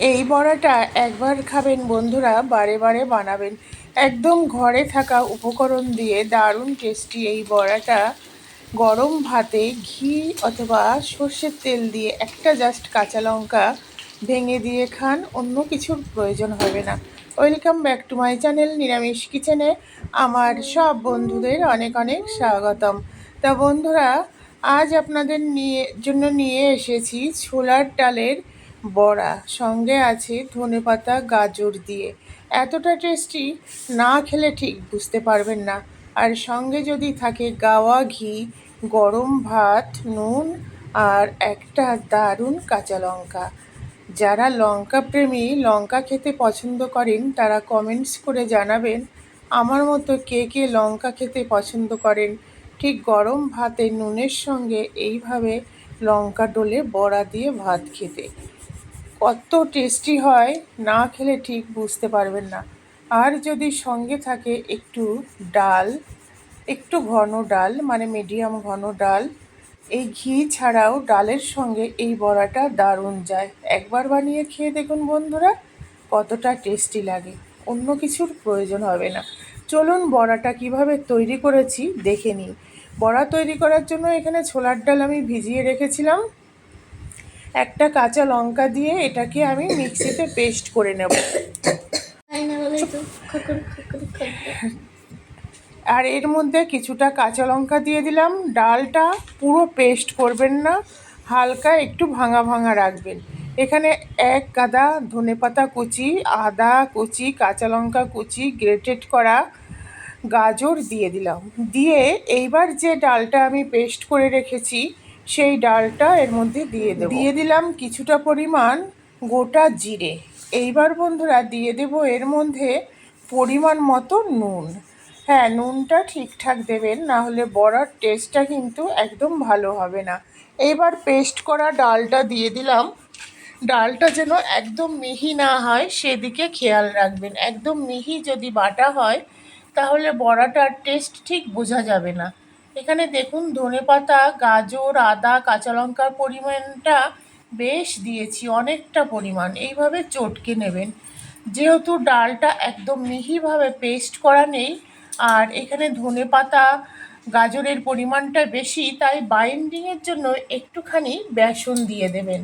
এই বড়াটা একবার খাবেন বন্ধুরা, বারে বারে বানাবেন। একদম ঘরে থাকা উপকরণ দিয়ে দারুণ টেস্টি এই বড়াটা। গরম ভাতে ঘি অথবা সর্ষের তেল দিয়ে একটা জাস্ট কাঁচা লঙ্কা ভেঙে দিয়ে খান, অন্য কিছুর প্রয়োজন হবে না। Welcome back to my channel নিরামিষ কিচেনে আমার সব বন্ধুদের অনেক অনেক স্বাগতম। তা বন্ধুরা, আজ আপনাদের নিয়ে, জন্য নিয়ে এসেছি ছোলার ডালের বড়া, সঙ্গে আছে ধনেপাতা, গাজর দিয়ে। এতটা টেস্টি না খেলে ঠিক বুঝতে পারবেন না। আর সঙ্গে যদি থাকে গাওয়া ঘি, গরম ভাত, নুন আর একটা দারুণ কাঁচা লঙ্কা। যারা লঙ্কা প্রেমী, লঙ্কা খেতে পছন্দ করেন, তারা কমেন্টস করে জানাবেন, আমার মতো কে কে লঙ্কা খেতে পছন্দ করেন। ঠিক গরম ভাতে, নুনের সঙ্গে এইভাবে লঙ্কা ডোলে বড়া দিয়ে ভাত খেতে। কত টেস্টি হয়, না খেলে ঠিক বুঝতে পারবেন না। আর যদি সঙ্গে থাকে একটু ডাল, একটু ঘন ডাল মানে মিডিয়াম ঘন ডাল, এই ঘি ছাড়াও ডালের সঙ্গে এই বড়াটা দারুণ যায়। একবার বানিয়ে খেয়ে দেখুন বন্ধুরা, কতটা টেস্টি লাগে। অন্য কিছুর প্রয়োজন হবে না। চলুন বড়াটা কীভাবে তৈরি করেছি দেখে নিই। বড়া তৈরি করার জন্য এখানে ছোলার ডাল আমি ভিজিয়ে রেখেছিলাম। একটা কাঁচা লঙ্কা দিয়ে এটাকে আমি মিক্সিতে পেস্ট করে নেব। আর এর মধ্যে কিছুটা কাঁচা লঙ্কা দিয়ে দিলাম। ডালটা পুরো পেস্ট করবেন না হালকা একটু ভাঙা ভাঙা রাখবেন। এখানে এক গাদা ধনেপাতা কুচি আদা কুচি কাঁচা লঙ্কা কুচি গ্রেটেড করা গাজর দিয়ে দিলাম। দিয়ে এইবার যে ডালটা আমি পেস্ট করে রেখেছি সেই ডালটা এর মধ্যে দিয়ে দেব। দিয়ে দিলাম কিছুটা পরিমাণ গোটা জিরে। এইবার বন্ধুরা দিয়ে দেব এর মধ্যে পরিমাণ মতো নুন। হ্যাঁ নুনটা ঠিকঠাক দেবেন না হলে বড়ার টেস্টটা কিন্তু একদম ভালো হবে না। এইবার পেস্ট করা ডালটা দিয়ে দিলাম। ডালটা যেন একদম মিহি না হয়, সেদিকে খেয়াল রাখবেন। একদম মিহি যদি বাটা হয়, তাহলে বড়াটার টেস্ট ঠিক বোঝা যাবে না। এখানে দেখুন ধনেপাতা গাজর, আদা, কাঁচা লঙ্কার পরিমাণটা বেশ দিয়েছি, অনেকটা পরিমাণ। এইভাবে চটকে নেবেন। যেহেতু ডালটা একদম মিহিভাবে পেস্ট করা নেই, আর এখানে ধনেপাতা গাজরের পরিমাণটা বেশি, তাই বাইন্ডিংয়ের জন্য একটুখানি বেসন দিয়ে দেবেন।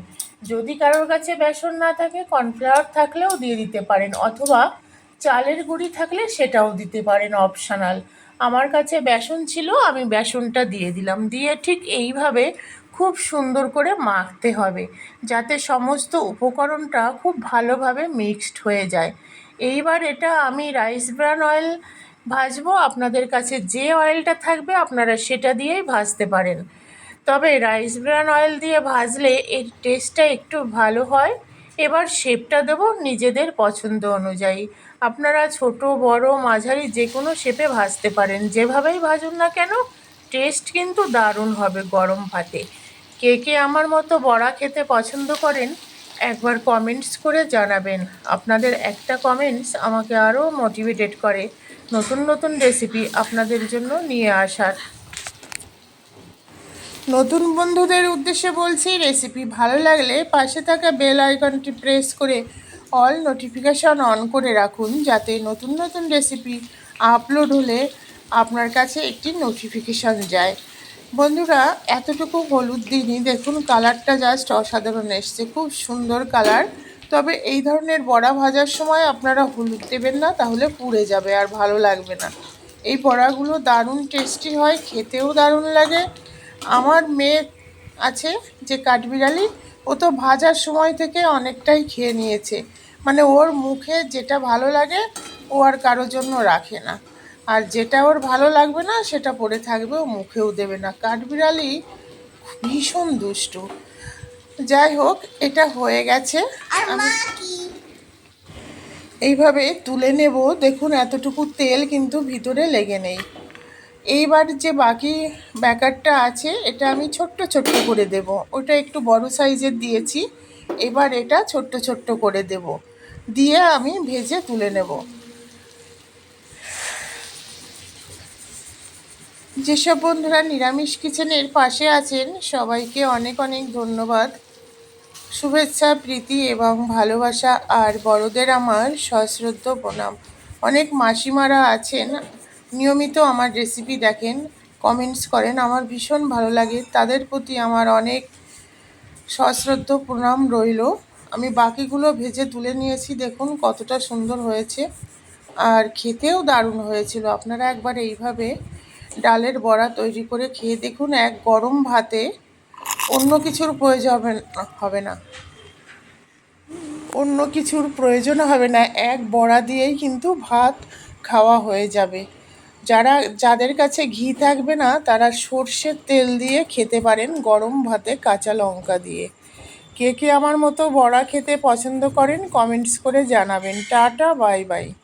যদি কারোর কাছে বেসন না থাকে, কর্নফ্লাওয়ার থাকলেও দিয়ে দিতে পারেন, অথবা চালের গুঁড়ি থাকলে সেটাও দিতে পারেন অপশনাল। আমার কাছে বেসন ছিল, আমি বেসনটা দিয়ে দিলাম। দিয়ে ঠিক এইভাবে খুব সুন্দর করে মাখতে হবে, যাতে সমস্ত উপকরণটা খুব ভালোভাবে মিক্সড হয়ে যায়। এইবার এটা আমি রাইস ব্রান অয়েল ভাজবো, আপনাদের কাছে যে অয়েলটা থাকবে আপনারা সেটা দিয়েই ভাজতে পারেন। তবে রাইস ব্রান অয়েল দিয়ে ভাজলে এর টেস্টটা একটু ভালো হয়। এবার শেপটা দেবো নিজেদের পছন্দ অনুযায়ী। আপনারা ছোট, বড়, মাঝারি যে কোনো শেপে ভাজতে পারেন। যেভাবেই ভাজুন না কেন টেস্ট কিন্তু দারুণ হবে গরম ভাতে। কে কে আমার মতো বড়া খেতে পছন্দ করেন, একবার কমেন্টস করে জানাবেন। আপনাদের একটা কমেন্টস আমাকে আরও মোটিভেটেড করে। নতুন নতুন রেসিপি আপনাদের জন্য নিয়ে আসার। নতুন বন্ধুদের উদ্দেশ্যে বলছি রেসিপি ভালো লাগলে পাশে থাকা বেল আইকনটি প্রেস করে অল নোটিফিকেশন অন করে রাখুন, যাতে নতুন নতুন রেসিপি আপলোড হলে আপনার কাছে একটি নোটিফিকেশান যায়। বন্ধুরা, এতটুকু হলুদ দিনই দেখুন কালারটা জাস্ট অসাধারণ এসছে, খুব সুন্দর কালার তবে এই ধরনের বড়া ভাজার সময় আপনারা হলুদ দেবেন না, তাহলে পুড়ে যাবে আর ভালো লাগবে না। এই বড়াগুলো দারুণ টেস্টি হয়, খেতেও দারুণ লাগে। আমার মেয়ে আছে যে কাঠবিড়ালি ও তো ভাজার সময় থেকে অনেকটাই খেয়ে নিয়েছে। মানে ওর মুখে যেটা ভালো লাগে ও আর কারোর জন্য রাখে না। আর যেটা ওর ভালো লাগবে না সেটা পড়ে থাকবে ও মুখেও দেবে না। কাঠবিড়ালি ভীষণ দুষ্টু। যাই হোক এটা হয়ে গেছে। এইভাবে তুলে নেব। দেখুন এতটুকু তেল কিন্তু ভিতরে লেগে নেই। এইবার যে বাকি ব্যাকারটা আছে, এটা আমি ছোট্ট ছোট্ট করে দেব। ওটা একটু বড় সাইজের দিয়েছি, এবার এটা ছোট্ট ছোট্ট করে দেব। দিয়ে আমি ভেজে তুলে নেব। যেসব বন্ধুরা নিরামিষ কিচেনের পাশে আছেন, সবাইকে অনেক অনেক ধন্যবাদ। শুভেচ্ছা, প্রীতি এবং ভালোবাসা, আর বড়দের আমার সশ্রদ্ধ প্রণাম। অনেক মাসিমারা আছেন নিয়মিত আমার রেসিপি দেখেন কমেন্টস করেন, আমার ভীষণ ভালো লাগে। তাদের প্রতি আমার অনেক সশ্রদ্ধ প্রণাম রইল। আমি বাকিগুলো ভেজে তুলে নিয়েছি, দেখুন কতটা সুন্দর হয়েছে। আর খেতেও দারুণ হয়েছিল। আপনারা একবার এইভাবে ডালের বড়া তৈরি করে খেয়ে দেখুন, এক গরম ভাতে অন্য কিছুর প্রয়োজন হবে না- অন্য কিছুর প্রয়োজন হবে না। এক বড়া দিয়েই কিন্তু ভাত খাওয়া হয়ে যাবে। যারা, যাদের কাছে ঘি থাকবে না, তারা সর্ষের তেল দিয়ে খেতে পারেন গরম ভাতে কাঁচা লঙ্কা দিয়ে। কে কে আমার মতো বড়া খেতে পছন্দ করেন, কমেন্টস করে জানাবেন। Tata, bye bye.